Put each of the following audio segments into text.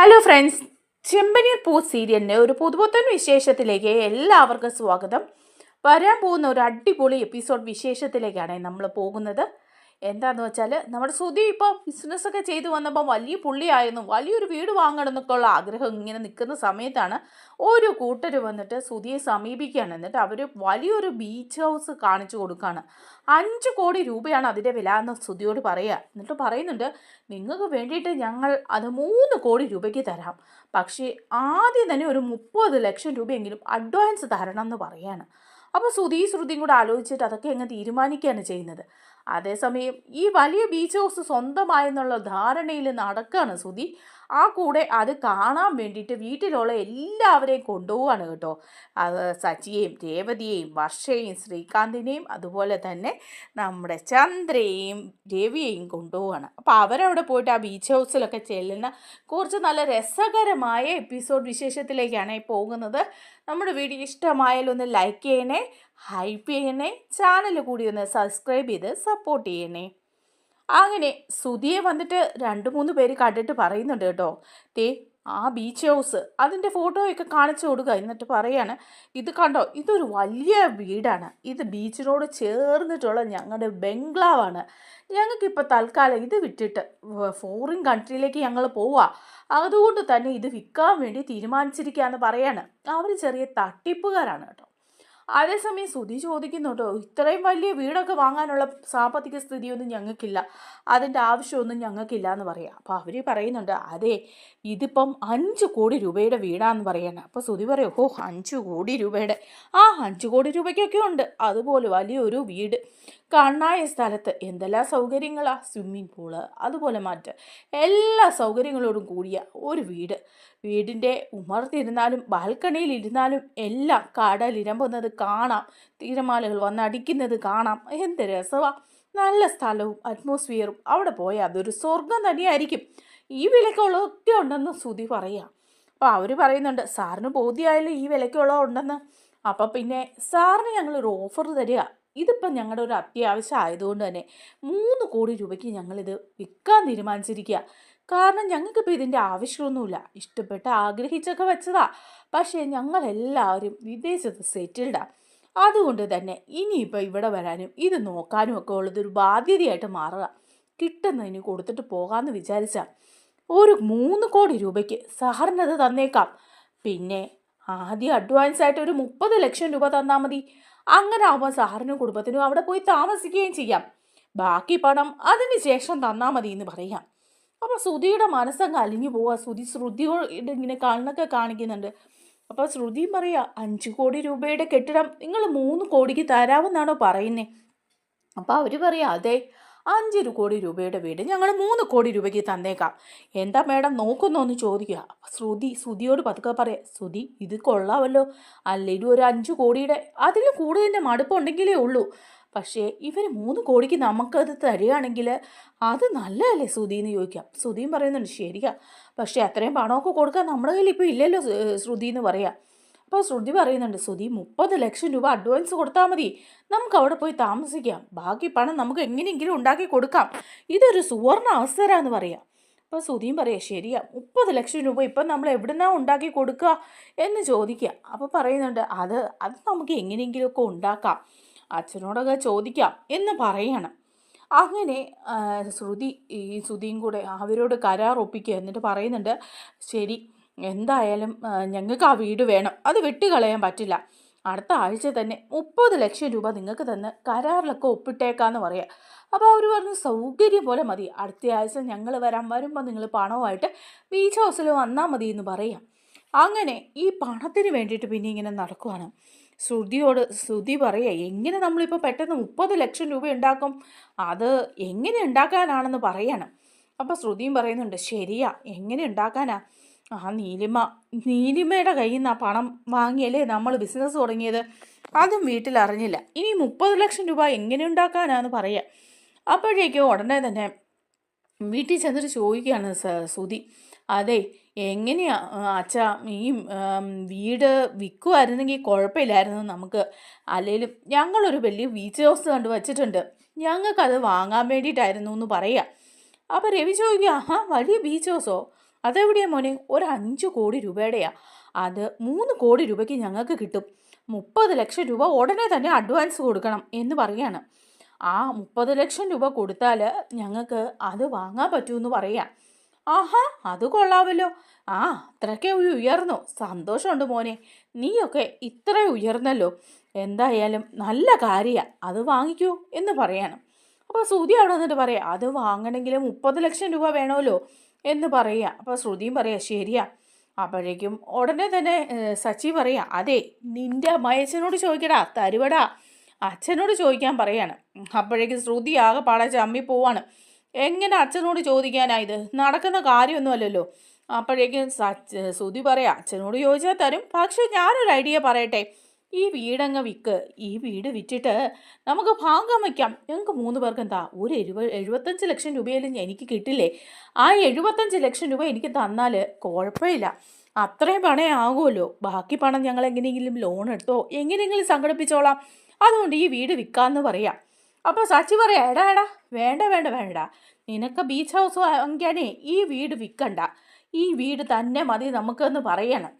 Hello friends ചെമ്പനീർ പൂ സീരിയലിന്റെ ഒരു പുതുപുത്തൻ വിശേഷത്തിലേക്ക് എല്ലാവർക്കും സ്വാഗതം. വരാൻ പോകുന്ന ഒരു അടിപൊളി എപ്പിസോഡ് വിശേഷത്തിലേക്കാണ് നമ്മൾ പോകുന്നത്. എന്താണെന്ന് വെച്ചാൽ നമ്മുടെ സുധി ഇപ്പോൾ ബിസിനസ്സൊക്കെ ചെയ്തു വന്നപ്പോൾ വലിയ പുള്ളിയായിരുന്നു. വലിയൊരു വീട് വാങ്ങണം എന്നൊക്കെ ഉള്ള ആഗ്രഹം ഇങ്ങനെ നിൽക്കുന്ന സമയത്താണ് ഒരു കൂട്ടർ വന്നിട്ട് സുധിയെ സമീപിക്കുകയാണ്. എന്നിട്ട് അവർ വലിയൊരു ബീച്ച് ഹൗസ് കാണിച്ചു കൊടുക്കുകയാണ്. അഞ്ച് കോടി രൂപയാണ് അതിന്റെ വില എന്ന് സുധിയോട് പറയുക. എന്നിട്ട് പറയുന്നുണ്ട് നിങ്ങൾക്ക് വേണ്ടിയിട്ട് ഞങ്ങൾ അത് മൂന്ന് കോടി രൂപയ്ക്ക് തരാം. പക്ഷേ ആദ്യം തന്നെ ഒരു മുപ്പത് ലക്ഷം രൂപയെങ്കിലും അഡ്വാൻസ് തരണം എന്ന് പറയാണ്. അപ്പോൾ സുധി ശ്രുതിയും കൂടെ ആലോചിച്ചിട്ട് അതൊക്കെ അങ്ങ് തീരുമാനിക്കുകയാണ് ചെയ്യുന്നത്? അതേസമയം ഈ വലിയ ബീച്ച് ഹൗസ് സ്വന്തമായെന്നുള്ള ധാരണയിൽ നടക്കുകയാണ് സുധി. ആ കൂടെ അത് കാണാൻ വേണ്ടിയിട്ട് വീട്ടിലുള്ള എല്ലാവരെയും കൊണ്ടുപോവാണ് കേട്ടോ. അത് സച്ചിയെയും രേവതിയെയും വർഷയെയും ശ്രീകാന്തിനെയും അതുപോലെ തന്നെ നമ്മുടെ ചന്ദ്രയെയും രവിയെയും കൊണ്ടുപോവാണ്. അപ്പോൾ അവരവിടെ പോയിട്ട് ആ ബീച്ച് ഹൗസിലൊക്കെ ചെല്ലുന്ന കുറച്ച് നല്ല രസകരമായ എപ്പിസോഡ് വിശേഷത്തിലേക്കാണ് പോകുന്നത്. നമ്മുടെ വീഡിയോ ഇഷ്ടമായാലൊന്ന് ലൈക്ക് ചെയ്യണേ. ഹൈപ്പ് ചെയ്യണേ ചാനൽ കൂടി ഒന്ന് സബ്സ്ക്രൈബ് ചെയ്ത് സപ്പോർട്ട് ചെയ്യണേ. അങ്ങനെ സുധിയെ വന്നിട്ട് രണ്ട് മൂന്ന് പേര് കണ്ടിട്ട് പറയുന്നുണ്ട് കേട്ടോ. തേ ആ ബീച്ച് ഹൗസ് അതിന്റെ ഫോട്ടോയൊക്കെ കാണിച്ചു കൊടുക്കുക എന്നിട്ട് പറയാണ് ഇത് കണ്ടോ ഇതൊരു വലിയ വീടാണ്. ഇത് ബീച്ചിനോട് ചേർന്നിട്ടുള്ള ഞങ്ങളുടെ ബംഗ്ലാവാണ് ഞങ്ങൾക്കിപ്പോൾ തൽക്കാലം ഇത് വിട്ടിട്ട് ഫോറിൻ കൺട്രിയിലേക്ക് ഞങ്ങൾ പോവുക അതുകൊണ്ട് തന്നെ ഇത് വിൽക്കാൻ വേണ്ടി തീരുമാനിച്ചിരിക്കുകയെന്ന് പറയാണ്. അവർ ചെറിയ തട്ടിപ്പുകാരാണ് കേട്ടോ. അതേസമയം സുധി ചോദിക്കുന്നുണ്ടോ ഇത്രയും വലിയ വീടൊക്കെ വാങ്ങാനുള്ള സാമ്പത്തിക സ്ഥിതിയൊന്നും ഞങ്ങൾക്കില്ല. അതിന്റെ ആവശ്യമൊന്നും ഞങ്ങൾക്കില്ല എന്ന് പറയാം. അപ്പോൾ അവർ പറയുന്നുണ്ട് അതെ ഇതിപ്പം അഞ്ച് കോടി രൂപയുടെ വീടാന്ന് പറയണം അപ്പോൾ സുധി പറയും ഓ അഞ്ച് കോടി രൂപയുടെ. ആ അഞ്ച് കോടി രൂപയ്ക്കൊക്കെ ഉണ്ട്. അതുപോലെ വലിയൊരു വീട് കണ്ണായ സ്ഥലത്ത് എന്തെല്ലാം സൗകര്യങ്ങളാണ് സ്വിമ്മിംഗ് പൂൾ അതുപോലെ മറ്റ് എല്ലാ സൗകര്യങ്ങളോടും കൂടിയ ഒരു വീട്. വീടിന്റെ ഉമർത്തിരുന്നാലും ബാൽക്കണിയിൽ ഇരുന്നാലും എല്ലാം കടലിരമ്പുന്നത് കാണാം. തിരമാലകൾ വന്ന് അടിക്കുന്നത് കാണാം. എന്ത് രസമാ നല്ല സ്ഥലവും അറ്റ്മോസ്ഫിയറും അവിടെ പോയാൽ അതൊരു സ്വർഗം തന്നെയായിരിക്കും ഈ വിലക്കുള്ളതൊക്കെ ഉണ്ടെന്ന് സുധി പറയാം. അപ്പോൾ അവർ പറയുന്നുണ്ട് സാറിന് ബോധ്യമായാലും ഈ വിലക്കുള്ള ഉണ്ടെന്ന്? അപ്പോൾ പിന്നെ സാറിന് ഞങ്ങളൊരു ഓഫർ തരിക. ഇതിപ്പം ഞങ്ങളുടെ ഒരു അത്യാവശ്യം ആയതുകൊണ്ട് തന്നെ മൂന്ന് കോടി രൂപയ്ക്ക് ഞങ്ങളിത് വിൽക്കാൻ തീരുമാനിച്ചിരിക്കുക കാരണം ഞങ്ങൾക്കിപ്പോൾ ഇതിന്റെ ആവശ്യമൊന്നുമില്ല. ഇഷ്ടപ്പെട്ട് ആഗ്രഹിച്ചൊക്കെ വെച്ചതാ. പക്ഷേ ഞങ്ങളെല്ലാവരും വിദേശത്ത് സെറ്റിൽഡാണ് അതുകൊണ്ട് തന്നെ ഇനിയിപ്പോൾ ഇവിടെ വരാനും ഇത് നോക്കാനും ഒക്കെ ഉള്ളതൊരു ബാധ്യതയായിട്ട് മാറുക. കിട്ടുന്നതിന് കൊടുത്തിട്ട് പോകാമെന്ന് വിചാരിച്ചാൽ ഒരു മൂന്ന് കോടി രൂപയ്ക്ക് സാറിനത് തന്നേക്കാം. പിന്നെ ആദ്യം അഡ്വാൻസ് ആയിട്ട് ഒരു മുപ്പത് ലക്ഷം രൂപ തന്നാൽ മതി. അങ്ങനെ ആവുമ്പോൾ സാറിനും കുടുംബത്തിനും അവിടെ പോയി താമസിക്കുകയും ചെയ്യാം. ബാക്കി പണം അതിന് ശേഷം തന്നാൽ മതി എന്ന് പറയാം. അപ്പോൾ ശ്രുതിയുടെ മനസ്സങ്ങ് അലിഞ്ഞു പോവുക ശ്രുതി ശ്രുതിയോട് ഇങ്ങനെ കണ്ണൊക്കെ കാണിക്കുന്നുണ്ട്. അപ്പോൾ ശ്രുതിയും പറയുക അഞ്ച് കോടി രൂപയുടെ കെട്ടിടം നിങ്ങൾ മൂന്ന് കോടിക്ക് തരാമെന്നാണോ പറയുന്നത് അപ്പോൾ അവർ പറയുക അതെ അഞ്ച് കോടി രൂപയുടെ വീട് ഞങ്ങൾ മൂന്ന് കോടി രൂപയ്ക്ക് തന്നേക്കാം. എന്താ മേഡം നോക്കുന്നോന്ന് ചോദിക്കുക. അപ്പോൾ ശ്രുതി ശ്രുതിയോട് പതുക്കെ പറയാം ശ്രുതി ഇത് കൊള്ളാമല്ലോ അല്ലെങ്കിൽ ഒരു അഞ്ച് കോടിയുടെ അതിൽ കൂടുതലിന്റെ മടുപ്പുണ്ടെങ്കിലേ ഉള്ളൂ. പക്ഷേ ഇവർ മൂന്ന് കോടിക്ക് നമുക്കത് തരികയാണെങ്കിൽ അത് നല്ലതല്ലേ ശ്രുതി എന്ന് ചോദിക്കാം. ശ്രുതിയും പറയുന്നുണ്ട് ശരിയാ. പക്ഷേ അത്രയും പണമൊക്കെ കൊടുക്കാൻ നമ്മുടെ കയ്യിൽ ഇപ്പോൾ ഇല്ലല്ലോ ശ്രുതി എന്ന് പറയാം. അപ്പോൾ ശ്രുതി പറയുന്നുണ്ട് ശ്രുതി മുപ്പത് ലക്ഷം രൂപ അഡ്വാൻസ് കൊടുത്താൽ മതി. നമുക്ക് അവിടെ പോയി താമസിക്കാം. ബാക്കി പണം നമുക്ക് എങ്ങനെയെങ്കിലും ഉണ്ടാക്കി കൊടുക്കാം. ഇതൊരു സുവർണ അവസരമാണെന്ന് പറയാം. അപ്പോൾ ശ്രുതിയും പറയാം ശരിയാ. മുപ്പത് ലക്ഷം രൂപ ഇപ്പം നമ്മൾ എവിടുന്നാണ് ഉണ്ടാക്കി കൊടുക്കുക എന്ന് ചോദിക്കുക അപ്പോൾ പറയുന്നുണ്ട് അത് അത് നമുക്ക് എങ്ങനെയെങ്കിലുമൊക്കെ ഉണ്ടാക്കാം. അച്ഛനോടൊക്കെ ചോദിക്കാം എന്ന് പറയണം. അങ്ങനെ ശ്രുതി ഈ ശ്രുതിയും കൂടെ അവരോട് കരാർ ഒപ്പിക്കുക എന്നിട്ട് പറയുന്നുണ്ട് ശരി എന്തായാലും ഞങ്ങൾക്ക് ആ വീട് വേണം. അത് വിട്ടുകളയാൻ പറ്റില്ല. അടുത്ത ആഴ്ച തന്നെ മുപ്പത് ലക്ഷം രൂപ നിങ്ങൾക്ക് തന്ന് കരാറിലൊക്കെ ഒപ്പിട്ടേക്കാന്ന് പറയാം. അപ്പോൾ അവർ പറഞ്ഞു സൗകര്യം പോലെ മതി. അടുത്ത ആഴ്ച ഞങ്ങൾ വരാൻ വരുമ്പോൾ നിങ്ങൾ പണവുമായിട്ട് ബീച്ച് ഹൗസിൽ വന്നാൽ മതി എന്ന് പറയാം. അങ്ങനെ ഈ പണത്തിന് വേണ്ടിയിട്ട് പിന്നെ ഇങ്ങനെ നടക്കുവാണ്. ശ്രുതിയോട് ശ്രുതി പറയുക എങ്ങനെ നമ്മളിപ്പോൾ പെട്ടെന്ന് മുപ്പത് ലക്ഷം രൂപ ഉണ്ടാക്കും? അത് എങ്ങനെ ഉണ്ടാക്കാനാണെന്ന് പറയണം. അപ്പോൾ ശ്രുതിയും പറയുന്നുണ്ട് ശരിയാ എങ്ങനെ ഉണ്ടാക്കാനാ? ആ നീലിമ നീലിമയുടെ കയ്യിൽ നിന്ന് ആ പണം വാങ്ങിയല്ലേ നമ്മൾ ബിസിനസ് തുടങ്ങിയത്? അതും വീട്ടിൽ അറിഞ്ഞില്ല. ഇനി മുപ്പത് ലക്ഷം രൂപ എങ്ങനെ ഉണ്ടാക്കാനാന്ന് പറയാം. അപ്പോഴേക്കും ഉടനെ തന്നെ വീട്ടിൽ ചെന്നിട്ട് ചോദിക്കുകയാണ് സുധി അതെ എങ്ങനെയാ? അച്ഛാ ഈ വീട് വിൽക്കുമായിരുന്നെങ്കിൽ കുഴപ്പമില്ലായിരുന്നു നമുക്ക്. അല്ലെങ്കിലും ഞങ്ങളൊരു വലിയ ബീച്ച് ഹൗസ് കണ്ട് വച്ചിട്ടുണ്ട്. ഞങ്ങൾക്കത് വാങ്ങാൻ വേണ്ടിയിട്ടായിരുന്നു എന്ന് പറയുക അപ്പോൾ രവി ചോദിക്കുക ആ വലിയ ബീച്ച് ഹൗസോ അതെവിടെയാ മോനെ? ഒരു അഞ്ച് കോടി രൂപയുടെയാ. അത് മൂന്ന് കോടി രൂപയ്ക്ക് ഞങ്ങൾക്ക് കിട്ടും. മുപ്പത് ലക്ഷം രൂപ ഉടനെ തന്നെ അഡ്വാൻസ് കൊടുക്കണം എന്ന് പറയുകയാണ് ആ മുപ്പത് ലക്ഷം രൂപ കൊടുത്താൽ ഞങ്ങൾക്ക് അത് വാങ്ങാൻ പറ്റുമെന്ന് പറയാം. ആഹാ അത് കൊള്ളാമല്ലോ. ആ അത്രയ്ക്ക് ഉയർന്നു. സന്തോഷമുണ്ട് മോനെ. നീയൊക്കെ ഇത്ര ഉയർന്നല്ലോ. എന്തായാലും നല്ല കാര്യമാണ് അത് വാങ്ങിക്കൂ എന്ന് പറയണം. അപ്പോൾ ശ്രുതി അവിടെ വന്നിട്ട് പറയാം അത് വാങ്ങണമെങ്കിൽ മുപ്പത് ലക്ഷം രൂപ വേണമല്ലോ എന്ന് പറയുക അപ്പോൾ ശ്രുതിയും പറയാം ശരിയാ. അപ്പോഴേക്കും ഉടനെ തന്നെ സച്ചി പറയാം അതെ നിന്റെ അമ്മയച്ചനോട് ചോദിക്കടാ തരുവടാ. അച്ഛനോട് ചോദിക്കാൻ പറയാണ്. അപ്പോഴേക്കും ശ്രുതി ആകെ പാടെ ചമ്മി പോവാണ് എങ്ങനെ അച്ഛനോട് ചോദിക്കാനായത്? നടക്കുന്ന കാര്യമൊന്നുമല്ലല്ലോ. അപ്പോഴേക്കും സുതി പറയാം അച്ഛനോട് ചോദിച്ചാൽ തരും. പക്ഷേ ഞാനൊരു ഐഡിയ പറയട്ടെ. ഈ വീടങ്ങ് വിൽക്ക് ഈ വീട് വിറ്റിട്ട് നമുക്ക് ഭാഗം വയ്ക്കാം. ഞങ്ങൾക്ക് മൂന്ന് പേർക്ക് എന്താ? ഒരു എഴുപ എഴുപത്തഞ്ച് ലക്ഷം രൂപയിലും എനിക്ക് കിട്ടില്ലേ? ആ എഴുപത്തഞ്ച് ലക്ഷം രൂപ എനിക്ക് തന്നാൽ കുഴപ്പമില്ല. അത്രയും പണേ ആകുമല്ലോ. ബാക്കി പണം ഞങ്ങൾ എങ്ങനെയെങ്കിലും ലോൺ എടുത്തോ? എങ്ങനെയെങ്കിലും സംഘടിപ്പിച്ചോളാം. അതുകൊണ്ട് ഈ വീട് വിൽക്കാമെന്ന് പറയാം. അപ്പോൾ സച്ചി പറയാം എടാ എടാ വേണ്ട വേണ്ട വേണ്ട. നിനക്ക് ബീച്ച് ഹൗസ് വാങ്ങിക്കാനേ ഈ വീട് വിൽക്കണ്ട ഈ വീട് തന്നെ മതി നമുക്കെന്ന് പറയണം.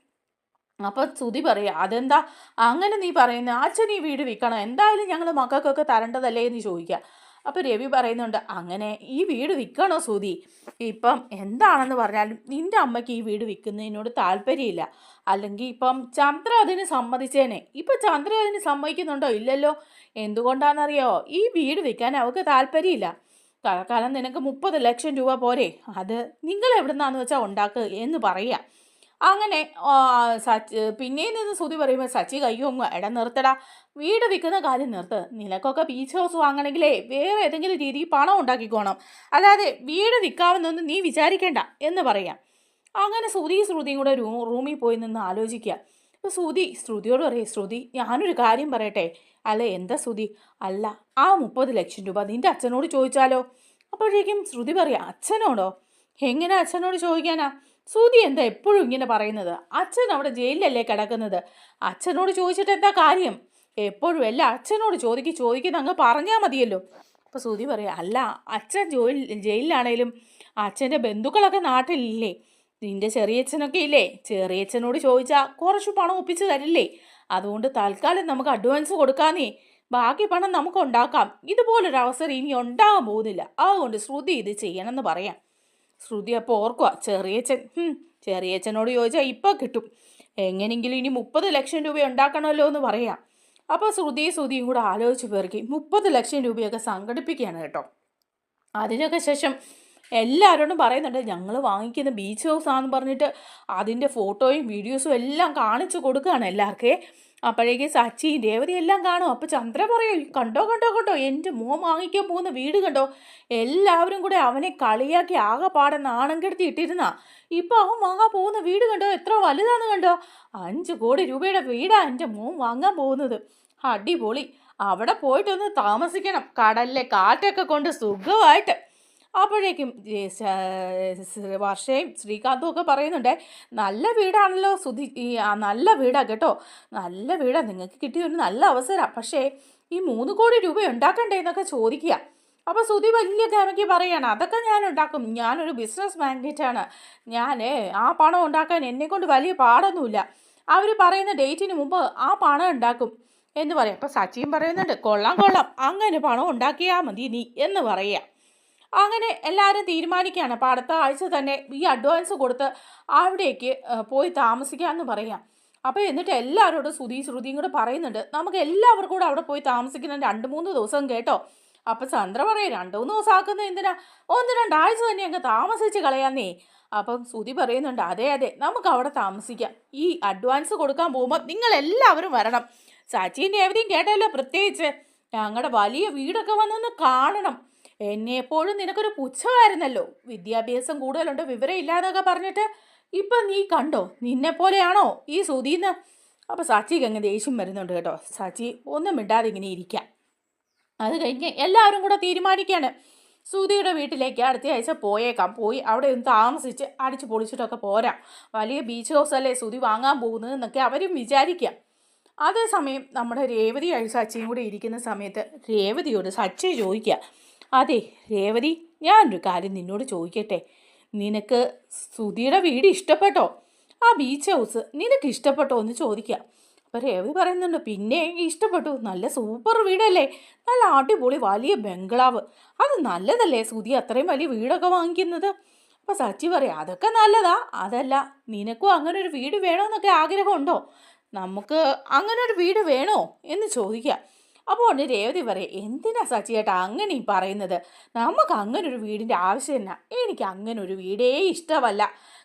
അപ്പോൾ സുതി പറയാ അതെന്താ? അങ്ങനെ നീ പറയുന്നത് അച്ഛൻ ഈ വീട് വിൽക്കണം? എന്തായാലും ഞങ്ങൾ മക്കൾക്കൊക്കെ തരേണ്ടതല്ലേ? എന്ന് ചോദിക്കുക അപ്പോൾ രവി പറയുന്നുണ്ട് അങ്ങനെ ഈ വീട് വിൽക്കണോ സൂതി ഇപ്പം എന്താണെന്ന് പറഞ്ഞാലും നിന്റെ അമ്മയ്ക്ക് ഈ വീട് വിൽക്കുന്നതിനോട് താല്പര്യമില്ല. അല്ലെങ്കിൽ ഇപ്പം ചന്ദ്ര അതിന് സമ്മതിച്ചേനെ. ഇപ്പം ചന്ദ്ര അതിന് സമ്മതിക്കുന്നുണ്ടോ? ഇല്ലല്ലോ. എന്തുകൊണ്ടാണെന്നറിയോ? ഈ വീട് വിൽക്കാൻ അവൾക്ക് താല്പര്യമില്ല. തൽക്കാലം നിനക്ക് മുപ്പത് ലക്ഷം രൂപ പോരെ. അത് നിങ്ങൾ എവിടുന്നാന്ന് വെച്ചാൽ ഉണ്ടാക്കുക എന്ന് പറയാം. അങ്ങനെ സച്ച് പിന്നെയും നിന്ന് സുതി പറയുമ്പോൾ സച്ചി കയ്യൊങ്ങുക ഇട നിർത്തടാ. വീട് വിൽക്കുന്ന കാര്യം നിർത്ത്. നിനക്കൊക്കെ ബീച്ച് ഹൗസ് വാങ്ങണമെങ്കിലേ വേറെ ഏതെങ്കിലും രീതിയിൽ പണം ഉണ്ടാക്കിക്കോണം. അതായത് വീട് വിൽക്കാമെന്നൊന്നും നീ വിചാരിക്കേണ്ട എന്ന് പറയാം. അങ്ങനെ ശ്രുതി ശ്രുതിയും കൂടെ റൂ റൂമിൽ പോയി നിന്ന് ആലോചിക്കുക. അപ്പോൾ ശ്രുതി ശ്രുതിയോട് പറയേ ശ്രുതി ഞാനൊരു കാര്യം പറയട്ടെ. അല്ല എന്താ ശ്രുതി? അല്ല ആ മുപ്പത് ലക്ഷം രൂപ നിന്റെ അച്ഛനോട് ചോദിച്ചാലോ? അപ്പോഴേക്കും ശ്രുതി പറയാം അച്ഛനോടോ? എങ്ങനെ അച്ഛനോട് ചോദിക്കാനാ? സുധി എന്താ എപ്പോഴും ഇങ്ങനെ പറയുന്നത്? അച്ഛൻ അവിടെ ജയിലിലല്ലേ കിടക്കുന്നത്? അച്ഛനോട് ചോദിച്ചിട്ട് എന്താ കാര്യം? എപ്പോഴും അല്ല അച്ഛനോട് ചോദിക്കും ചോദിക്കുന്ന അങ്ങ് പറഞ്ഞാൽ മതിയല്ലോ. അപ്പോൾ സുധി പറയാം അല്ല അച്ഛൻ ജോലി ജയിലിലാണേലും അച്ഛന്റെ ബന്ധുക്കളൊക്കെ നാട്ടിലില്ലേ? നിന്റെ ചെറിയച്ഛനൊക്കെ ഇല്ലേ? ചെറിയച്ഛനോട് ചോദിച്ചാൽ കുറച്ച് പണം ഒപ്പിച്ച് തരില്ലേ? അതുകൊണ്ട് തൽക്കാലം നമുക്ക് അഡ്വാൻസ് കൊടുക്കാന്നേ. ബാക്കി പണം നമുക്ക് ഉണ്ടാക്കാം. ഇതുപോലൊരു അവസരം ഇനി ഉണ്ടാകാൻ പോകുന്നില്ല. അതുകൊണ്ട് ശ്രുതി ഇത് ചെയ്യണമെന്ന് പറയാം. ശ്രുതി അപ്പോൾ ഓർക്കുക ചെറിയച്ഛൻ. ചെറിയച്ഛനോട് ചോദിച്ചാൽ ഇപ്പോൾ കിട്ടും. എങ്ങനെയെങ്കിലും ഇനി മുപ്പത് ലക്ഷം രൂപ ഉണ്ടാക്കണമല്ലോ എന്ന് പറയാം. അപ്പോൾ ശ്രുതി ശ്രുതിയും കൂടെ ആലോചിച്ച് പേർക്ക് മുപ്പത് ലക്ഷം രൂപയൊക്കെ സംഘടിപ്പിക്കുകയാണ് കേട്ടോ. അതിനൊക്കെ ശേഷം എല്ലാവരോടും പറയുന്നുണ്ട് ഞങ്ങൾ വാങ്ങിക്കുന്ന ബീച്ച് ഹൗസ് ആണെന്ന് പറഞ്ഞിട്ട് അതിന്റെ ഫോട്ടോയും വീഡിയോസും എല്ലാം കാണിച്ചു കൊടുക്കുകയാണ് എല്ലാവർക്കേ. അപ്പോഴേക്ക് സച്ചി രേവതി എല്ലാം കാണും. അപ്പോൾ ചന്ദ്ര പറയും കണ്ടോ കണ്ടോ കണ്ടോ എന്റെ മോൻ വാങ്ങിക്കാൻ പോകുന്ന വീട് കണ്ടോ? എല്ലാവരും കൂടെ അവനെ കളിയാക്കി ആകെപ്പാടെ നാണം കെടുത്തി ഇട്ടിരുന്ന. ഇപ്പം അവൻ വാങ്ങാൻ പോകുന്ന വീട് കണ്ടോ? എത്ര വലുതാന്ന് കണ്ടോ? അഞ്ച് കോടി രൂപയുടെ വീടാണ് എന്റെ മോൻ വാങ്ങാൻ പോകുന്നത്. അടിപൊളി. അവിടെ പോയിട്ടൊന്ന് താമസിക്കണം. കടലിലെ കാറ്റൊക്കെ കൊണ്ട് സുഖമായിട്ട്. അപ്പോഴേക്കും വർഷയും ശ്രീകാന്തും ഒക്കെ പറയുന്നുണ്ട് നല്ല വീടാണല്ലോ സുധി നല്ല വീടാണ് കേട്ടോ. നല്ല വീടാണ് നിങ്ങൾക്ക് കിട്ടിയ ഒരു നല്ല അവസരമാണ് പക്ഷേ ഈ മൂന്ന് കോടി രൂപ ഉണ്ടാക്കണ്ടേ എന്നൊക്കെ ചോദിക്കുക. അപ്പോൾ സുധി വലിയ ഗമയ്ക്ക് പറയാണ് അതൊക്കെ ഞാൻ ഉണ്ടാക്കും. ഞാനൊരു ബിസിനസ് മാഗ്നറ്റാണ് ഞാൻ ആ പണം ഉണ്ടാക്കാൻ എന്നെക്കൊണ്ട് വലിയ പാടൊന്നുമില്ല. അവർ പറയുന്ന ഡേറ്റിന് മുമ്പ് ആ പണം ഉണ്ടാക്കും. എന്ന് പറയാം. അപ്പോൾ സച്ചിൻ പറയുന്നുണ്ട് കൊള്ളാം കൊള്ളാം. അങ്ങനെ പണം ഉണ്ടാക്കിയാൽ മതി നീ എന്ന് പറയുക. അങ്ങനെ എല്ലാവരും തീരുമാനിക്കുകയാണ്. അപ്പോൾ അടുത്ത ആഴ്ച തന്നെ ഈ അഡ്വാൻസ് കൊടുത്ത് അവിടേക്ക് പോയി താമസിക്കാമെന്ന് പറയാം. അപ്പോൾ എന്നിട്ട് എല്ലാവരോടും ശ്രുതി ശ്രുതിയും കൂടെ പറയുന്നുണ്ട് നമുക്ക് എല്ലാവർക്കും കൂടെ അവിടെ പോയി താമസിക്കുന്ന രണ്ട് മൂന്ന് ദിവസം കേട്ടോ. അപ്പം ചന്ദ്ര പറയും രണ്ട് മൂന്ന് ദിവസം ആക്കുന്നത് എന്തിനാ? ഒന്ന് രണ്ടാഴ്ച തന്നെ അങ്ങ് താമസിച്ച് കളയാന്നേ. അപ്പം ശ്രുതി പറയുന്നുണ്ട് അതെ അതെ നമുക്ക് അവിടെ താമസിക്കാം. ഈ അഡ്വാൻസ് കൊടുക്കാൻ പോകുമ്പോൾ നിങ്ങൾ എല്ലാവരും വരണം. സച്ചിന്റെ എവിടെയും കേട്ടല്ലോ പ്രത്യേകിച്ച്. ഞങ്ങളുടെ വലിയ വീടൊക്കെ വന്നൊന്ന് കാണണം. എന്നെ എപ്പോഴും നിനക്കൊരു പുച്ഛമായിരുന്നല്ലോ. വിദ്യാഭ്യാസം കൂടുതലുണ്ട്? വിവരം ഇല്ലാന്നൊക്കെ പറഞ്ഞിട്ട് ഇപ്പം നീ കണ്ടോ? നിന്നെ പോലെയാണോ ഈ സുധീന്ന്? അപ്പോൾ സച്ചിക്ക് അങ്ങ് ദേഷ്യം വരുന്നുണ്ട് കേട്ടോ. സച്ചി ഒന്നും ഇടാതെ ഇങ്ങനെ ഇരിക്കാം. അത് കഴിഞ്ഞ് എല്ലാവരും കൂടെ തീരുമാനിക്കുകയാണ് സുധിയുടെ വീട്ടിലേക്ക് അടുത്ത ആഴ്ച പോയേക്കാം. പോയി അവിടെ ഒന്ന് താമസിച്ച് അടിച്ചു പൊളിച്ചിട്ടൊക്കെ പോരാം. വലിയ ബീച്ച് ഹൗസ് അല്ലേ സുധി വാങ്ങാൻ പോകുന്നത് എന്നൊക്കെ അവരും വിചാരിക്കാം. അതേസമയം നമ്മുടെ രേവതി സച്ചിയും കൂടെ ഇരിക്കുന്ന സമയത്ത് രേവതിയോട് സച്ചി ചോദിക്കുക അതെ രേവതി ഞാനൊരു കാര്യം നിന്നോട് ചോദിക്കട്ടെ? നിനക്ക് സുധിയുടെ വീട് ഇഷ്ടപ്പെട്ടോ? ആ ബീച്ച് ഹൗസ് നിനക്ക് ഇഷ്ടപ്പെട്ടോ എന്ന് ചോദിക്കാം. അപ്പോൾ രേവതി പറയുന്നുണ്ട് പിന്നെ ഇഷ്ടപ്പെട്ടു. നല്ല സൂപ്പർ വീടല്ലേ? നല്ല അടിപൊളി വലിയ ബംഗ്ലാവ്. അത് നല്ലതല്ലേ സുധി അത്രയും വലിയ വീടൊക്കെ വാങ്ങിക്കുന്നത്? അപ്പോൾ സച്ചി പറയാം അതൊക്കെ നല്ലതാ. അതല്ല നിനക്കും അങ്ങനെ ഒരു വീട് വേണമെന്നൊക്കെ ആഗ്രഹമുണ്ടോ? നമുക്ക് അങ്ങനെ ഒരു വീട് വേണോ? എന്ന് ചോദിക്കാം. അപ്പോൾ ഉണ്ട് രേവതി പറയും എന്തിനാ സച്ചിയേട്ടാ അങ്ങനെ ഈ പറയുന്നത്? നമുക്ക് അങ്ങനെ ഒരു വീടിന്റെ ആവശ്യം തന്നെ എനിക്ക് അങ്ങനെ ഒരു വീടേ ഇഷ്ടമല്ല.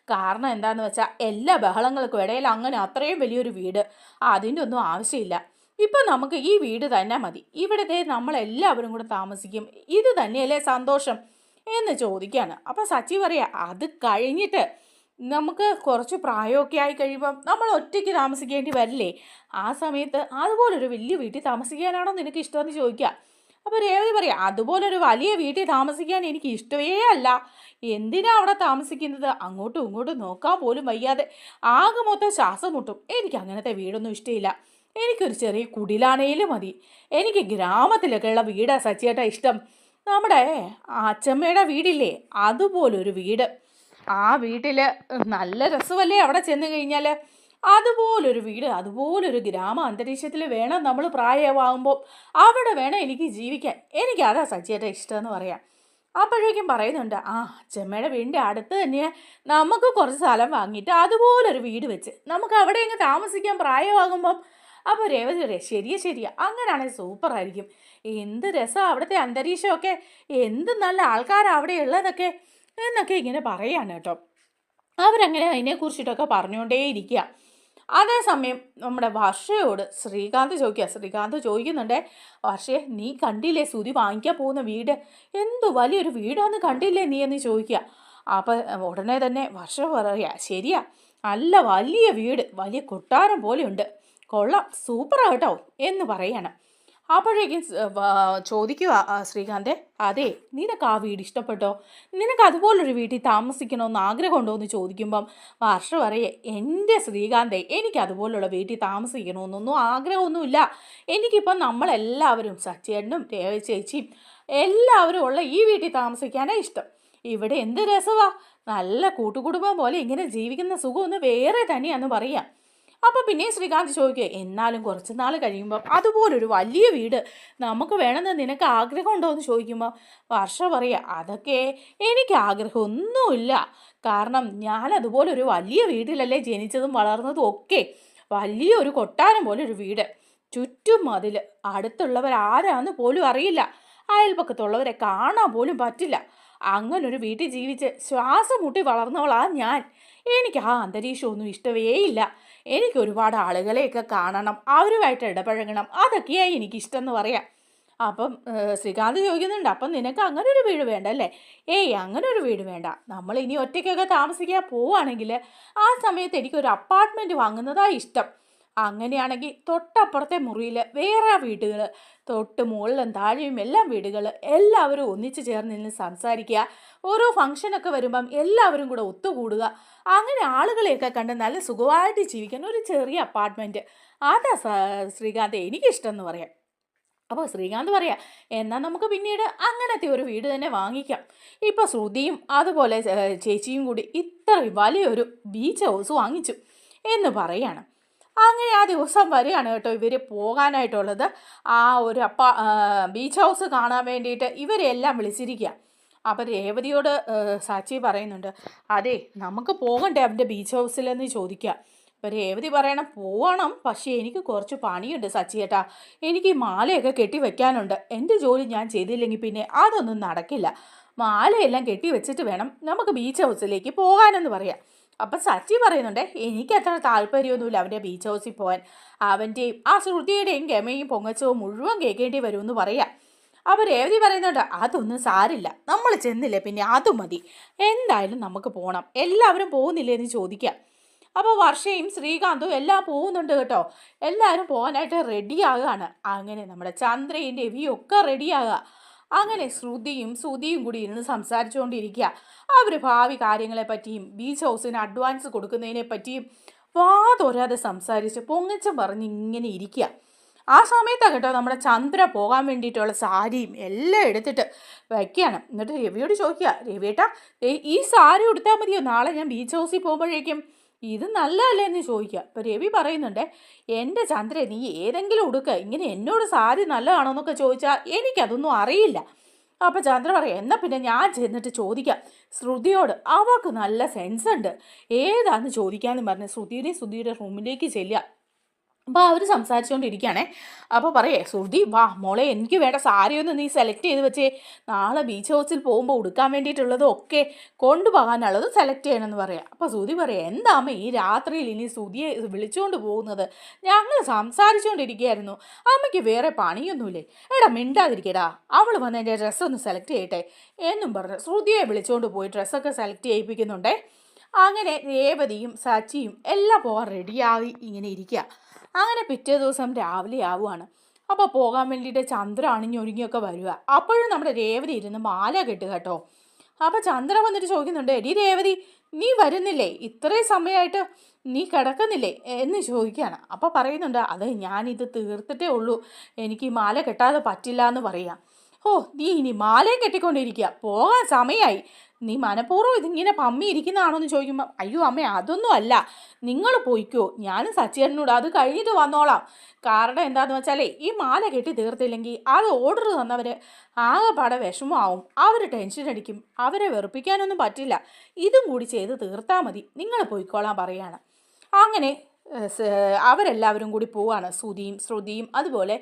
കാരണം എന്താന്ന് വെച്ചാൽ എല്ലാ ബഹളങ്ങൾക്കും ഇടയിൽ അങ്ങനെ അത്രയും വലിയൊരു വീട് അതിന്റെ ഒന്നും ആവശ്യമില്ല. ഇപ്പം നമുക്ക് ഈ വീട് തന്നെ മതി. ഇവിടുത്തെ നമ്മളെല്ലാവരും കൂടെ താമസിക്കും. ഇത് തന്നെയല്ലേ സന്തോഷം? എന്ന് ചോദിക്കുകയാണ്. അപ്പം സച്ചി പറയാ അത് കഴിഞ്ഞിട്ട് നമുക്ക് കുറച്ച് പ്രായമൊക്കെ ആയി കഴിയുമ്പം നമ്മൾ ഒറ്റയ്ക്ക് താമസിക്കേണ്ടി വരില്ലേ? ആ സമയത്ത് അതുപോലൊരു വലിയ വീട്ടിൽ താമസിക്കാനാണോ നിനക്ക് ഇഷ്ടമെന്ന് ചോദിക്കുക. അപ്പോൾ രേവതി പറയാം അതുപോലൊരു വലിയ വീട്ടിൽ താമസിക്കാൻ എനിക്ക് ഇഷ്ടമേ അല്ല. എന്തിനാ അവിടെ താമസിക്കുന്നത്? അങ്ങോട്ടും ഇങ്ങോട്ടും നോക്കാൻ പോലും വയ്യാതെ ആകെ മൊത്തം ശ്വാസം മുട്ടും. എനിക്ക് അങ്ങനത്തെ വീടൊന്നും ഇഷ്ടമില്ല. എനിക്കൊരു ചെറിയ കുടിലാണേലും മതി. എനിക്ക് ഗ്രാമത്തിലൊക്കെയുള്ള വീടാ സച്ചിയേട്ടാ ഇഷ്ടം. നമ്മുടെ അച്ചമ്മയുടെ വീടില്ലേ? അതുപോലൊരു വീട്. ആ വീട്ടിൽ നല്ല രസമല്ലേ അവിടെ ചെന്ന് കഴിഞ്ഞാൽ അതുപോലൊരു വീട് അതുപോലൊരു ഗ്രാമ അന്തരീക്ഷത്തിൽ വേണം നമ്മൾ പ്രായമാകുമ്പോൾ അവിടെ വേണം എനിക്ക് ജീവിക്കാൻ. എനിക്ക് അതാ സച്ചിയേട്ട ഇഷ്ടമെന്ന് പറയാം. അപ്പോഴേക്കും പറയുന്നുണ്ട് ആ ചെമ്മയുടെ വീടിന്റെ അടുത്ത് തന്നെ നമുക്ക് കുറച്ച് സ്ഥലം വാങ്ങിയിട്ട് അതുപോലൊരു വീട് വെച്ച് നമുക്ക് അവിടെ അങ്ങ് താമസിക്കാൻ പ്രായമാകുമ്പം. അപ്പോൾ രേവതി പറയാം ശരിയാ ശരിയാ. അങ്ങനെയാണെങ്കിൽ സൂപ്പറായിരിക്കും. എന്ത് രസമാണ് അവിടുത്തെ അന്തരീക്ഷമൊക്കെ. എന്ത് നല്ല ആൾക്കാരാണ് അവിടെ ഉള്ളതൊക്കെ എന്നൊക്കെ ഇങ്ങനെ പറയാണ് കേട്ടോ. അവരങ്ങനെ അതിനെക്കുറിച്ചിട്ടൊക്കെ പറഞ്ഞുകൊണ്ടേയിരിക്കുക അതേസമയം നമ്മുടെ വർഷയോട് ശ്രീകാന്ത് ചോദിക്കുക ശ്രീകാന്ത് ചോദിക്കുന്നുണ്ടേ വർഷയെ നീ കണ്ടില്ലേ സുതി വാങ്ങിക്കാൻ പോകുന്ന വീട്? എന്തു വലിയൊരു വീടാന്ന് കണ്ടില്ലേ നീ? എന്ന് ചോദിക്കുക അപ്പോൾ ഉടനെ തന്നെ വർഷ പറയുക ശരിയാ നല്ല വലിയ വീട് വലിയ കൊട്ടാരം പോലെയുണ്ട്. കൊള്ളാം സൂപ്പറാ കേട്ടോ എന്ന് പറയാണ്. അപ്പോഴേക്കും ചോദിക്കുക ശ്രീകാന്തെ അതെ നിനക്ക് ആ വീട് ഇഷ്ടപ്പെട്ടോ? നിനക്ക് അതുപോലൊരു വീട്ടിൽ താമസിക്കണമെന്ന് ആഗ്രഹമുണ്ടോ എന്ന് ചോദിക്കുമ്പം വർഷ പറയേ എന്റെ ശ്രീകാന്തെ എനിക്ക് അതുപോലുള്ള വീട്ടിൽ താമസിക്കണമെന്നൊന്നും ആഗ്രഹമൊന്നുമില്ല. എനിക്കിപ്പം നമ്മളെല്ലാവരും സച്ചേട്ടനും രേവ ചേച്ചിയും എല്ലാവരും ഉള്ള ഈ വീട്ടിൽ താമസിക്കാനാണ് ഇഷ്ടം. ഇവിടെ എന്ത് രസമാണ് നല്ല കൂട്ടുകുടുംബം പോലെ ഇങ്ങനെ ജീവിക്കുന്ന സുഖമൊന്ന് വേറെ തന്നെയാണെന്ന് പറയാം. അപ്പോൾ പിന്നെ ശ്രീകാന്ത് ചോദിക്കുക എന്നാലും കുറച്ച് നാൾ കഴിയുമ്പോൾ അതുപോലൊരു വലിയ വീട് നമുക്ക് വേണമെന്ന് നിനക്ക് ആഗ്രഹമുണ്ടോ എന്ന് ചോദിക്കുമ്പോൾ വർഷ പറയുക അതൊക്കെ എനിക്ക് ആഗ്രഹമൊന്നുമില്ല. കാരണം ഞാൻ അതുപോലൊരു വലിയ വീട്ടിലല്ലേ ജനിച്ചതും വളർന്നതും ഒക്കെ വലിയൊരു കൊട്ടാരം പോലെ ഒരു വീട്. ചുറ്റും മതിൽ അടുത്തുള്ളവർ ആരാന്ന് പോലും അറിയില്ല. അയൽപക്കത്തുള്ളവരെ കാണാൻ പോലും പറ്റില്ല. അങ്ങനൊരു വീട്ടിൽ ജീവിച്ച് ശ്വാസം മുട്ടി വളർന്നവളാ ഞാൻ. എനിക്ക് ആ അന്തരീക്ഷമൊന്നും ഇഷ്ടമേ ഇല്ല. എനിക്ക് ഒരുപാട് ആളുകളെയൊക്കെ കാണണം അവരുമായിട്ട് ഇടപഴകണം അതൊക്കെയായി എനിക്കിഷ്ടം എന്ന് പറയാം. അപ്പം ശ്രീകാന്ത് ചോദിക്കുന്നുണ്ട് അപ്പം നിനക്ക് അങ്ങനെ ഒരു വീട് വേണ്ട അല്ലേ ഏയ് അങ്ങനെ ഒരു വീട് വേണ്ട. നമ്മൾ ഇനി ഒറ്റയ്ക്കൊക്കെ താമസിക്കാൻ പോവുകയാണെങ്കിൽ ആ സമയത്ത് എനിക്കൊരു അപ്പാർട്ട്മെന്റ് വാങ്ങുന്നതാണ് ഇഷ്ടം. അങ്ങനെയാണെങ്കിൽ തൊട്ടപ്പുറത്തെ മുറിയിൽ വേറെ വീടുകൾ തൊട്ട് മുകളിലും താഴെയും എല്ലാം വീടുകൾ എല്ലാവരും ഒന്നിച്ചു ചേർന്ന് നിന്ന് സംസാരിക്കുക. ഓരോ ഫംഗ്ഷനൊക്കെ വരുമ്പം എല്ലാവരും കൂടെ ഒത്തുകൂടുക. അങ്ങനെ ആളുകളെയൊക്കെ കണ്ട് നല്ല സുഖമായിട്ട് ജീവിക്കാൻ ഒരു ചെറിയ അപ്പാർട്ട്മെന്റ് അതാ ശ്രീകാന്ത് എനിക്കിഷ്ടം എന്ന് പറയാം. അപ്പോൾ ശ്രീകാന്ത് പറയാം എന്നാൽ നമുക്ക് പിന്നീട് അങ്ങനത്തെ ഒരു വീട് തന്നെ വാങ്ങിക്കാം. ഇപ്പോൾ ശ്രുതിയും അതുപോലെ ചേച്ചിയും കൂടി ഇത്ര വലിയൊരു ബീച്ച് ഹൗസ് വാങ്ങിച്ചു എന്ന് പറയാണ്. അങ്ങനെ ആ ദിവസം വരികയാണ് കേട്ടോ ഇവർ പോകാനായിട്ടുള്ളത്. ആ ഒരു അപ്പ ബീച്ച് ഹൗസ് കാണാൻ വേണ്ടിയിട്ട് ഇവരെല്ലാം വിളിച്ചിരിക്കുക അപ്പം രേവതിയോട് സാച്ചി പറയുന്നുണ്ട് അതെ നമുക്ക് പോകണ്ടേ അവന്റെ ബീച്ച് ഹൗസിലെന്ന് ചോദിക്കുക അപ്പം രേവതി പറയണം പോകണം പക്ഷേ എനിക്ക് കുറച്ച് പണിയുണ്ട് സച്ചി ചേട്ടാ എനിക്ക് ഈ മാലയൊക്കെ കെട്ടി വെക്കാനുണ്ട്. എന്റെ ജോലി ഞാൻ ചെയ്തില്ലെങ്കിൽ പിന്നെ അതൊന്നും നടക്കില്ല. മാലയെല്ലാം കെട്ടി വെച്ചിട്ട് വേണം നമുക്ക് ബീച്ച് ഹൗസിലേക്ക് പോകാനെന്ന് പറയാം അപ്പം സച്ചി പറയുന്നുണ്ട് എനിക്ക് അത്ര താല്പര്യമൊന്നുമില്ല അവന്റെ ബീച്ച് ഹൗസിൽ പോകാൻ അവന്റെയും ആ ശ്രുതിയുടെയും ഗമയും പൊങ്ങച്ചവും മുഴുവൻ കേൾക്കേണ്ടി വരുമെന്ന് പറയാം. അപ്പോൾ രേവതി പറയുന്നുണ്ട് അതൊന്നും സാരില്ല. നമ്മൾ ചെന്നില്ലേ പിന്നെ അതും മതി. എന്തായാലും നമുക്ക് പോകണം എല്ലാവരും പോകുന്നില്ലേ എന്ന് ചോദിക്കാം. അപ്പോൾ വർഷയും ശ്രീകാന്തും എല്ലാം പോകുന്നുണ്ട് കേട്ടോ. എല്ലാവരും പോകാനായിട്ട് റെഡിയാകുകയാണ് അങ്ങനെ നമ്മുടെ ചന്ദ്രയും രവിയും ഒക്കെ റെഡിയാകുക അങ്ങനെ ശ്രുതിയും ശ്രുതിയും കൂടി ഇരുന്ന് സംസാരിച്ചുകൊണ്ടിരിക്കുക. അവർ ഭാവി കാര്യങ്ങളെപ്പറ്റിയും ബീച്ച് ഹൗസിന് അഡ്വാൻസ് കൊടുക്കുന്നതിനെ പറ്റിയും വാതൊരാതെ സംസാരിച്ച് പൊങ്ങച്ചം പറഞ്ഞ് ഇങ്ങനെ ഇരിക്കുക. ആ സമയത്താണ് കേട്ടോ നമ്മുടെ ചന്ദ്ര പോകാൻ വേണ്ടിയിട്ടുള്ള സാരിയും എല്ലാം എടുത്തിട്ട് വയ്ക്കുകയാണ് എന്നിട്ട് രവിയോട് ചോദിക്കുക രവിയേട്ടാ ഈ സാരി ഉടുത്താൽ മതിയോ? നാളെ ഞാൻ ബീച്ച് ഹൗസിൽ പോകുമ്പോഴേക്കും. ഇത് നല്ലതല്ലേ എന്ന് ചോദിക്കുക. അപ്പോൾ രവി പറയുന്നുണ്ട് എന്റെ ചന്ദ്ര നീ ഏതെങ്കിലും ഉടുക്ക ഇങ്ങനെ എന്നോട് സാരി നല്ലതാണോ എന്നൊക്കെ ചോദിച്ചാൽ എനിക്കതൊന്നും അറിയില്ല. അപ്പോൾ ചന്ദ്ര പറയാം എന്നാൽ പിന്നെ ഞാൻ ചെന്നിട്ട് ചോദിക്കാം. ശ്രുതിയോട് അവൾക്ക് നല്ല സെൻസ് ഉണ്ട്. ഏതാന്ന് ചോദിക്കാമെന്ന് പറഞ്ഞ് ശ്രുതിയുടെ ശ്രുതിയുടെ റൂമിലേക്ക് ചെല്ലുക. അപ്പോൾ അവർ സംസാരിച്ചുകൊണ്ടിരിക്കുകയാണേ അപ്പോൾ പറയേ ശ്രുതി വാ മോളെ എനിക്ക് വേണ്ട സാരി ഒന്ന് നീ സെലക്ട് ചെയ്ത് വെച്ചേ. നാളെ ബീച്ച് ഹൗസിൽ പോകുമ്പോൾ ഉടുക്കാൻ വേണ്ടിയിട്ടുള്ളതും ഒക്കെ കൊണ്ടുപോകാനുള്ളത് സെലക്ട് ചെയ്യണമെന്ന് പറയാം. അപ്പോൾ ശ്രുതി പറയാം എന്താമ്മ ഈ രാത്രിയിൽ ഇനി ശ്രുതിയെ വിളിച്ചുകൊണ്ട് പോകുന്നത്? ഞങ്ങൾ സംസാരിച്ചുകൊണ്ടിരിക്കുകയായിരുന്നു അമ്മയ്ക്ക് വേറെ പണിയൊന്നുമില്ലേ? എടാ മിണ്ടാതിരിക്കടാ. അവൾ വന്ന് എന്റെ ഡ്രസ്സ് ഒന്ന് സെലക്ട് ചെയ്യട്ടെ. എന്നും പറഞ്ഞ് ശ്രുതിയെ വിളിച്ചുകൊണ്ട് പോയി ഡ്രസ്സൊക്കെ സെലക്ട് ചെയ്യിപ്പിക്കുന്നുണ്ടേ. അങ്ങനെ രേവതിയും സച്ചിയും എല്ലാം പോകാൻ റെഡിയായി ഇങ്ങനെ ഇരിക്കുക അങ്ങനെ പിറ്റേ ദിവസം രാവിലെ ആവുകയാണ് അപ്പോൾ പോകാൻ വേണ്ടിയിട്ട് ചന്ദ്ര അണിഞ്ഞൊരുങ്ങിയൊക്കെ വരിക അപ്പോഴും നമ്മുടെ രേവതി ഇരുന്ന് മാല കെട്ടുക കേട്ടോ. അപ്പോൾ ചന്ദ്ര വന്നിട്ട് ചോദിക്കുന്നുണ്ട് എടി രേവതി നീ വരുന്നില്ലേ? ഇത്രയും സമയമായിട്ട് നീ കിടക്കുന്നില്ലേ? എന്ന് ചോദിക്കുകയാണ്. അപ്പോൾ പറയുന്നുണ്ട് അത് ഞാനിത് തീർത്തിട്ടേ ഉള്ളൂ. എനിക്ക് ഈ മാല കെട്ടാതെ പറ്റില്ല എന്ന് പറയാം. ഓ നീ ഇനി മാലയും കെട്ടിക്കൊണ്ടിരിക്കുക. പോകാൻ സമയമായി നീ മനഃപൂർവം ഇതിങ്ങനെ പമ്മി ഇരിക്കുന്നതാണോ എന്ന് ചോദിക്കുമ്പോൾ അയ്യോ അമ്മ അതൊന്നും അല്ല. നിങ്ങൾ പോയിക്കോ. ഞാനും സച്ചേട്ടനോട് അത് കഴിഞ്ഞിട്ട് വന്നോളാം. കാരണം എന്താണെന്ന് വെച്ചാലേ ഈ മാല കെട്ടി തീർത്തില്ലെങ്കിൽ അത് ഓർഡർ തന്നവർ ആകെപ്പാടെ വിഷമമാവും. അവർ ടെൻഷൻ അടിക്കും. അവരെ വെറുപ്പിക്കാനൊന്നും പറ്റില്ല. ഇതും കൂടി ചെയ്ത് തീർത്താൽ മതി. നിങ്ങൾ പോയിക്കോളാൻ പറയാണ്. അങ്ങനെ അവരെല്ലാവരും കൂടി പോവാണ്. സുധിയും ശ്രുതിയും അതുപോലെ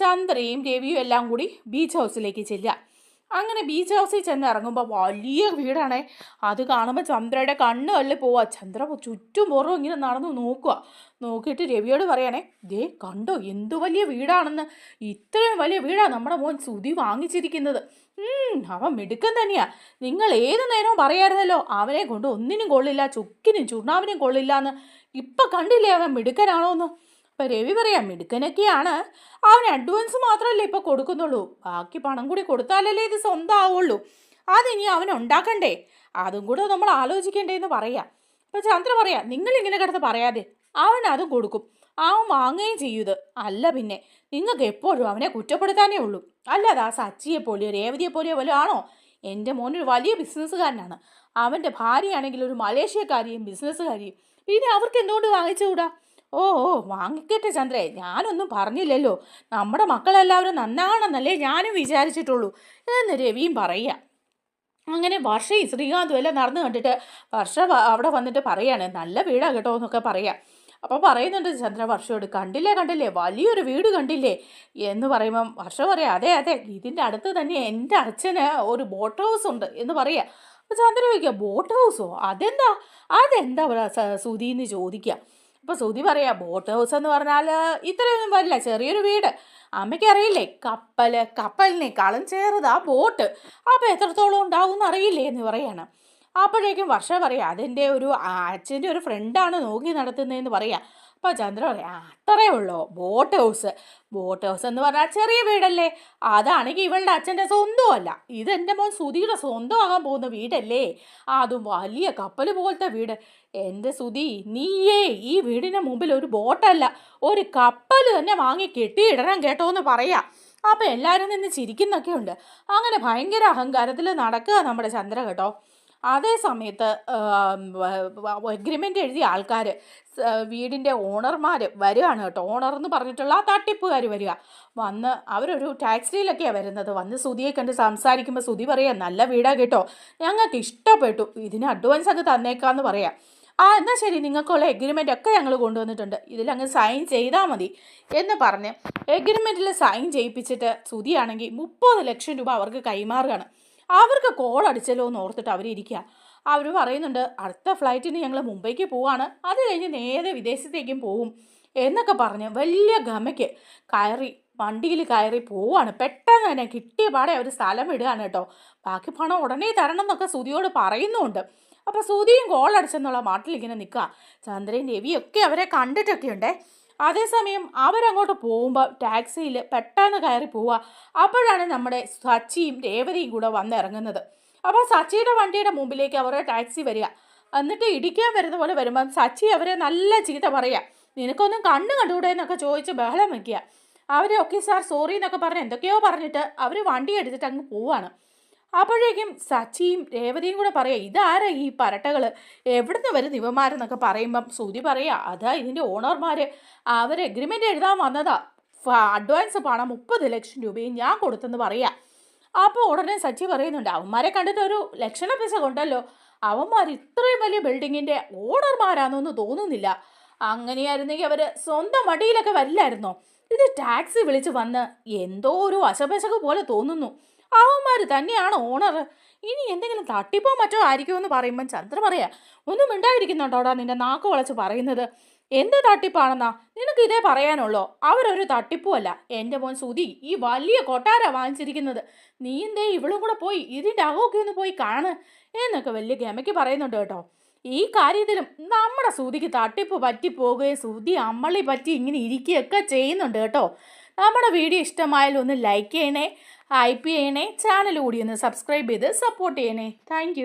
ചന്ദ്രയും രവിയും എല്ലാം കൂടി ബീച്ച് ഹൗസിലേക്ക് ചെല്ലുക. അങ്ങനെ ബീച്ച് ഹൗസിൽ ചെന്ന് ഇറങ്ങുമ്പോൾ വലിയ വീടാണേ. അത് കാണുമ്പോൾ ചന്ദ്രയുടെ കണ്ണ് തള്ളി പോവാ. ചന്ദ്ര ചുറ്റും പുറവും ഇങ്ങനെ നടന്ന് നോക്കുക നോക്കിയിട്ട് രവിയോട് പറയണേ ദേ കണ്ടോ? എന്തു വലിയ വീടാണെന്ന്. ഇത്രയും വലിയ വീടാണ് നമ്മുടെ മോൻ സുധി വാങ്ങിച്ചിരിക്കുന്നത്. അവൻ മിടുക്കൻ തന്നെയാ. നിങ്ങൾ ഏത് നേരവും പറയായിരുന്നല്ലോ അവനെ കൊണ്ട് ഒന്നിനും കൊള്ളില്ല ചുക്കിനും ചുണ്ണാവിനും കൊള്ളില്ല എന്ന് ഇപ്പം കണ്ടില്ലേ അവൻ മിടുക്കനാണോ എന്ന് അപ്പം രവി പറയാം മിടുക്കനൊക്കെയാണ്. അവൻ അഡ്വാൻസ് മാത്രമല്ലേ ഇപ്പം കൊടുക്കുന്നുള്ളൂ. ബാക്കി പണം കൂടി കൊടുത്താലല്ലേ ഇത് സ്വന്തം ആവുള്ളൂ അതിനി അവൻ ഉണ്ടാക്കണ്ടേ? അതും കൂടെ നമ്മൾ ആലോചിക്കണ്ടേ എന്ന് പറയാം. അപ്പം ചന്ദ്ര പറയാം നിങ്ങളിങ്ങനെ കിടന്ന് പറയാതെ. അവൻ അതും കൊടുക്കും. അവൻ വാങ്ങുകയും ചെയ്യൂത് അല്ല പിന്നെ നിങ്ങൾക്ക് എപ്പോഴും അവനെ കുറ്റപ്പെടുത്താനേ ഉള്ളൂ. അല്ലാതെ ആ സച്ചിയെ പോലെയോ രേവതിയെ പോലെയോ വല്ലതും ആണോ? എന്റെ മോനൊരു വലിയ ബിസിനസ്സുകാരനാണ്. അവന്റെ ഭാര്യയാണെങ്കിൽ ഒരു മലേഷ്യക്കാരിയും ബിസിനസ്സുകാരിയും. പിന്നെ അവർക്ക് എന്തുകൊണ്ട് വാങ്ങിച്ചുകൂടാ? ഓ ഓ വാങ്ങിക്കട്ടെ ചന്ദ്രേ. ഞാനൊന്നും പറഞ്ഞില്ലല്ലോ. നമ്മുടെ മക്കളെല്ലാവരും നന്നാണെന്നല്ലേ ഞാനും വിചാരിച്ചിട്ടുള്ളൂ. എന്ന് രവിയും പറയുക അങ്ങനെ വർഷയും ശ്രീകാന്തും എല്ലാം നടന്നു കണ്ടിട്ട് വർഷ അവിടെ വന്നിട്ട് പറയാണ് നല്ല വീടാ കേട്ടോ എന്നൊക്കെ പറയാം. അപ്പോൾ പറയുന്നുണ്ട് ചന്ദ്ര വർഷയോട് കണ്ടില്ലേ കണ്ടില്ലേ? വലിയൊരു വീട് കണ്ടില്ലേ? എന്ന് പറയുമ്പം വർഷ പറയാം അതെ അതെ ഇതിന്റെ അടുത്ത് തന്നെ എന്റെ അച്ഛന് ഒരു ബോട്ട് ഹൗസ് ഉണ്ട് എന്ന് പറയാം. അപ്പോൾ ചന്ദ്ര ചോദിക്കുക ബോട്ട് ഹൗസോ? അതെന്താ? അതെന്താ? സുധി എന്ന് ചോദിക്കുക അപ്പോൾ ശ്രുതി പറയാം ബോട്ട് ഹൗസ് എന്ന് പറഞ്ഞാൽ ഇത്രയൊന്നും വരില്ല ചെറിയൊരു വീട്. അമ്മയ്ക്ക് അറിയില്ലേ കപ്പൽ കപ്പലിനേക്കാളും ചെറുതാ ബോട്ട്. അപ്പോൾ എത്രത്തോളം ഉണ്ടാവും എന്ന് അറിയില്ലേ? എന്ന് പറയാണ്. അപ്പോഴേക്കും വർഷ പറയാം അതിന്റെ ഒരു അച്ഛന്റെ ഒരു ഫ്രണ്ടാണ് നോക്കി നടത്തുന്നതെന്ന് പറയാം. അപ്പോൾ ചന്ദ്ര പറയാം അത്രേ ഉള്ളൂ. Boat house. ബോട്ട് ഹൗസ് എന്ന് പറഞ്ഞാൽ ചെറിയ വീടല്ലേ? അതാണെങ്കിൽ ഇവളുടെ അച്ഛന്റെ സ്വന്തമല്ല ഇതെന്റെ മോൻ സുധിയുടെ സ്വന്തമാകാൻ പോകുന്ന വീടല്ലേ? അതും വലിയ കപ്പൽ പോലത്തെ വീട്. എന്റെ സുധി നീയേ ഈ വീടിന് മുമ്പിൽ ഒരു ബോട്ടല്ല. ഒരു കപ്പൽ തന്നെ വാങ്ങി കെട്ടിയിടണം കേട്ടോ എന്ന് പറയാം. അപ്പം എല്ലാവരും നിന്ന് ചിരിക്കുന്നൊക്കെ ഉണ്ട് അങ്ങനെ ഭയങ്കര അഹങ്കാരത്തിൽ നടക്കുക നമ്മുടെ ചന്ദ്ര കേട്ടോ. അതേ സമയത്ത് എഗ്രിമെന്റ് എഴുതിയ ആൾക്കാർ വീടിന്റെ ഓണർമാർ വരികയാണ് കേട്ടോ. ഓണർ എന്ന് പറഞ്ഞിട്ടുള്ള ആ തട്ടിപ്പുകാർ വരിക. വന്ന് അവരൊരു ടാക്സിയിലൊക്കെയാണ് വരുന്നത്. വന്ന് സുതിയെ കണ്ട് സംസാരിക്കുമ്പോൾ സുതി പറയാം നല്ല വീടാണ് കേട്ടോ. ഞങ്ങൾക്ക് ഇഷ്ടപ്പെട്ടു. ഇതിന് അഡ്വാൻസ് അങ്ങ് തന്നേക്കാന്ന് പറയാം. ആ എന്നാൽ ശരി. നിങ്ങൾക്കുള്ള എഗ്രിമെന്റ് ഒക്കെ ഞങ്ങൾ കൊണ്ടുവന്നിട്ടുണ്ട്. ഇതിലങ്ങ് സൈൻ ചെയ്താൽ മതി. എന്ന് പറഞ്ഞ് എഗ്രിമെന്റിൽ സൈൻ ചെയ്യിപ്പിച്ചിട്ട് സുതിയാണെങ്കിൽ മുപ്പത് ലക്ഷം രൂപ അവർക്ക് കൈമാറുകയാണ്. അവർക്ക് കോൾ അടിച്ചല്ലോ എന്ന് ഓർത്തിട്ട് അവരിയ്ക്കുക അവർ പറയുന്നുണ്ട് അടുത്ത ഫ്ലൈറ്റിന് ഞങ്ങൾ മുംബൈക്ക് പോവാണ്. അത് കഴിഞ്ഞ് നേരെ വിദേശത്തേക്കും പോവും. എന്നൊക്കെ പറഞ്ഞ് വലിയ ഗമയ്ക്ക് കയറി വണ്ടിയിൽ കയറി പോവാണ്. പെട്ടെന്ന് തന്നെ കിട്ടിയ പാടെ അവർ സ്ഥലം വിടുകയാണ് കേട്ടോ. ബാക്കി പണം ഉടനെ തരണം എന്നൊക്കെ സുതിയോട് പറയുന്നുമുണ്ട് അപ്പോൾ സുതിയും കോൾ അടിച്ചെന്നുള്ള ഇങ്ങനെ നിൽക്കുക ചന്ദ്രയും രവിയൊക്കെ അവരെ കണ്ടിട്ടൊക്കെ ഉണ്ടേ അതേസമയം അവരങ്ങോട്ട് പോകുമ്പോൾ ടാക്സിയിൽ പെട്ടെന്ന് കയറി പോവുക. അപ്പോഴാണ് നമ്മുടെ സച്ചിയും രേവതിയും കൂടെ വന്നിറങ്ങുന്നത്. അപ്പോൾ സച്ചിയുടെ വണ്ടിയുടെ മുമ്പിലേക്ക് അവരുടെ ടാക്സി വരിക. എന്നിട്ട് ഇടിക്കാൻ വരുന്ന പോലെ വരുമ്പോൾ സച്ചി അവരെ നല്ല ചീത്ത പറയുക നിനക്കൊന്നും കണ്ണ് കണ്ടുകൂടെ എന്നൊക്കെ ചോദിച്ച് ബഹളം വയ്ക്കുക അവരൊക്കെ സാർ സോറി എന്നൊക്കെ പറഞ്ഞ് എന്തൊക്കെയോ പറഞ്ഞിട്ട് അവർ വണ്ടി എടുത്തിട്ട് അങ്ങ് പോവാണ്. അപ്പോഴേക്കും സച്ചിയും രേവതിയും കൂടെ പറയാം ഇതാരാ ഈ പരട്ടകൾ എവിടുന്ന് വരും ഇവന്മാരെന്നൊക്കെ പറയുമ്പം സൂര്യ പറയുക അതാ ഇതിന്റെ ഓണർമാർ അവർ എഗ്രിമെന്റ് എഴുതാൻ വന്നതാ. അഡ്വാൻസ് പണം മുപ്പത് ലക്ഷം രൂപയും ഞാൻ കൊടുത്തെന്ന് പറയാം. അപ്പോൾ ഉടനെ സച്ചി പറയുന്നുണ്ട് അവന്മാരെ കണ്ടിട്ട് ഒരു ലക്ഷണ പൈസ കൊണ്ടല്ലോ. അവന്മാർ ഇത്രയും വലിയ ബിൽഡിങ്ങിന്റെ ഓണർമാരാണെന്നൊന്നും തോന്നുന്നില്ല. അങ്ങനെയായിരുന്നെങ്കിൽ അവർ സ്വന്തം വടിയിലൊക്കെ വരില്ലായിരുന്നോ? ഇത് ടാക്സി വിളിച്ച് വന്ന് എന്തോ ഒരു വശപശക പോലെ തോന്നുന്നു. അവന്മാർ തന്നെയാണ് ഓണർ ഇനി എന്തെങ്കിലും തട്ടിപ്പോ മറ്റോ ആയിരിക്കുമെന്ന് പറയുമ്പോൾ ചന്ദ്ര പറയാ ഒന്നും മിണ്ടായിരിക്കുന്നുണ്ടോടാ നിന്റെ നാക്ക് വളച്ച് പറയുന്നത്? എന്ത് തട്ടിപ്പാണെന്നാ? നിനക്ക് ഇതേ പറയാനുള്ളോ? അവരൊരു തട്ടിപ്പുമല്ല എന്റെ മോൻ സുധി ഈ വലിയ കൊട്ടാര വാങ്ങിച്ചിരിക്കുന്നത്. നീ എന്തേ ഇവളും കൂടെ പോയി ഇതിന്റെ അകമൊക്കെ ഒന്ന് പോയി കാണ്? എന്നൊക്കെ വലിയ ഗമയ്ക്ക് പറയുന്നുണ്ട് കേട്ടോ. ഈ കാര്യത്തിലും നമ്മുടെ സുധിക്ക് തട്ടിപ്പ് പറ്റിപ്പോകുകയും സുധി അമ്മളി പറ്റി ഇങ്ങനെ ഇരിക്കുകയൊക്കെ ചെയ്യുന്നുണ്ട് കേട്ടോ. നമ്മുടെ വീഡിയോ ഇഷ്ടമായാലും ഒന്ന് ലൈക്ക് ചെയ്യണേ. ഹൈപ്പ് ചെയ്യണേ ചാനൽ കൂടി ഒന്ന് സബ്സ്ക്രൈബ് ചെയ്ത് സപ്പോർട്ട് ചെയ്യണേ. താങ്ക്